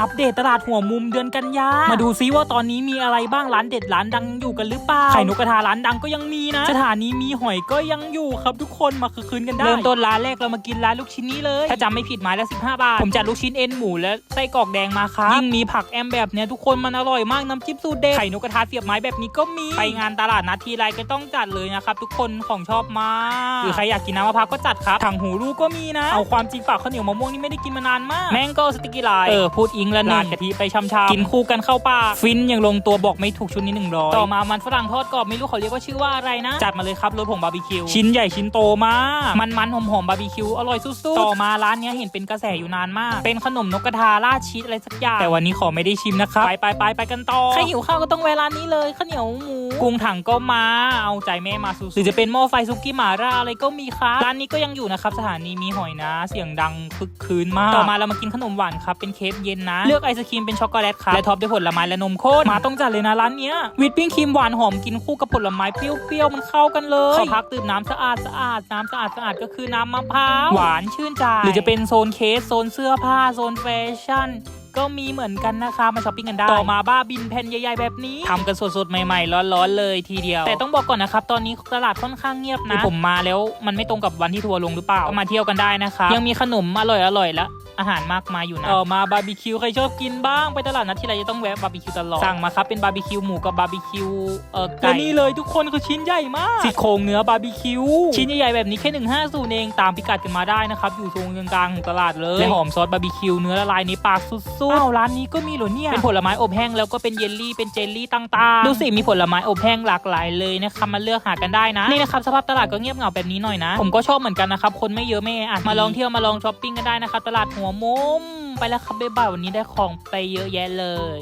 อัปเดตตลาดหัวมุมเดือนกันยา มาดูซิว่าตอนนี้มีอะไรบ้างร้านเด็ดร้านดังอยู่กันหรือเปล่า ไข่นกกระทาร้านดังก็ยังมีนะ สถานีมีหอยก็ยังอยู่ครับทุกคนมาคือคืนกันได้ เริ่มต้นร้านแรกเรามากินร้านลูกชิ้นนี้เลย ถ้าจำไม่ผิดไม้ละ15 บาท ผมจัดลูกชิ้นเอ็นหมูและไส้กรอกแดงมาครับ ยิ่งมีผักแอมแบบเนี้ยทุกคนมันอร่อยมากน้ำจิ้มสูตรเด็ด ไข่นกกระทาเสียบไม้แบบนี้ก็มี ไปงานตลาดนัดทีไรก็ต้องจัดเลยนะครับทุกคนของชอบมากหรือใครอยากกินน้ำมะพร้าวก็จัดครับถังหูลูก็มีนะ เอาความจริงปล่าข้าวเหนียวมะม่วงนี่ไม่ได้กินมานานมากแมงโก้สติกกี้ไลเออพูดอิงแล้วนี่ราดกะทิไปชำๆกินคู่กันเข้าปากฟินยังลงตัวบอกไม่ถูกชุดนี้หนึ่งร้อยต่อมามันฝรั่งทอดกรอบไม่รู้เขาเรียกว่าชื่อว่าอะไรนะ จัดมาเลยครับรสผงบาร์บีคิวชิ้นใหญ่ชิ้นโตมากมันมันๆหอมๆบาร์บีคิวอร่อยสุดๆต่อมาร้านเนี้ยเห็นเป็นกระแสอยู่นานมาก เป็นขนมนกกระทาราดชีสอะไรสักอย่างแต่วันนี้ขอไม่ได้ชิมนะครับไปไปไปไปกันต่อใครหิวข้าวก็ต้องแวะร้านนี้เลยข้าวเหนียวหมูกุ้งถังก็มาเอาใจแม่มาสุดๆหรือจะเป็นหม้อไฟซุกี้หม่าล่าอะไรก็มีครับร้านนี้ก็ยังอยู่นะครับสถานีมีหอยนะ เสียงดังคึกคืนมากต่อมาเรามากินขนมหวานครับเป็นเคฟเย็นนะเลือกไอศครีมเป็นช็อกโกแลตครับและท็อปด้วยผลไม้และนมข้นมาต้องจัดเลยนะร้านเนี้ยวิปปิ้งครีมหวานหอมกินคู่กับผลไม้เปรี้ยวๆมันเข้ากันเลยขอพักดื่มน้ำสะอาดสะอาดน้ำสะอาดสะอาดก็คือน้ำมะพร้าวหวานชื่นใจหรือจะเป็นโซนเคสโซนเสื้อผ้าโซนแฟชั่นก็มีเหมือนกันนะคะมาช้อปปิ้งกันได้ ต่อมาบ้าบินแผ่นใหญ่ๆแบบนี้ทำกันสดๆ ใหม่ๆ ร้อนๆ เลยทีเดียว แต่ต้องบอกก่อนนะครับ ตอนนี้ตลาดค่อนข้างเงียบนะผมมาแล้วมันไม่ตรงกับวันที่ทัวร์ลงหรือเปล่าก็มาเที่ยวกันได้นะคะ ยังมีขนมอร่อยๆและ อาหารมากมายอยู่นะต่อมาบาร์บีคิวใครชอบกินบ้างไปตลาดนัดที่ไรจะต้องแวะบาร์บีคิวตลอดสั่งมาครับเป็นบาร์บีคิวหมูกับบาร์บีคิวเออไก่นี่เลยทุกคนคือชิ้นใหญ่มากซี่โครงเนื้อบาร์บีคิวชิ้นใหญ่ๆแบบนี้แค่150เองตามพิกัดกันมาได้นะครับอยู่ตรงกลางๆของตลาดเลยและหอมซอสบาร์บีคิวเนื้อละลายในปากสุดๆอ้าวร้านนี้ก็มีเหรอเนี่ยเป็นผลไม้อบแห้งแล้วก็เป็นเยลลี่เป็นเจลลี่ต่างๆดูสิมีผลไม้อบแห้งหลากหลายเลยนะครับมาเลือกหากันได้นะนี่นะครับสภาพตลาดก็เงียบเหงาแบบนี้หน่อยนะ ผมก็ชอบเหมือนกันนะครับคนไม่เยอะไม่แออัดมาลองเที่ยวมาลองช้อปปิ้งกันได้นะครับตลาดหัวมุม ไปแล้วครับบ๊ายบายวันนี้ได้ของไปเยอะแยะเลย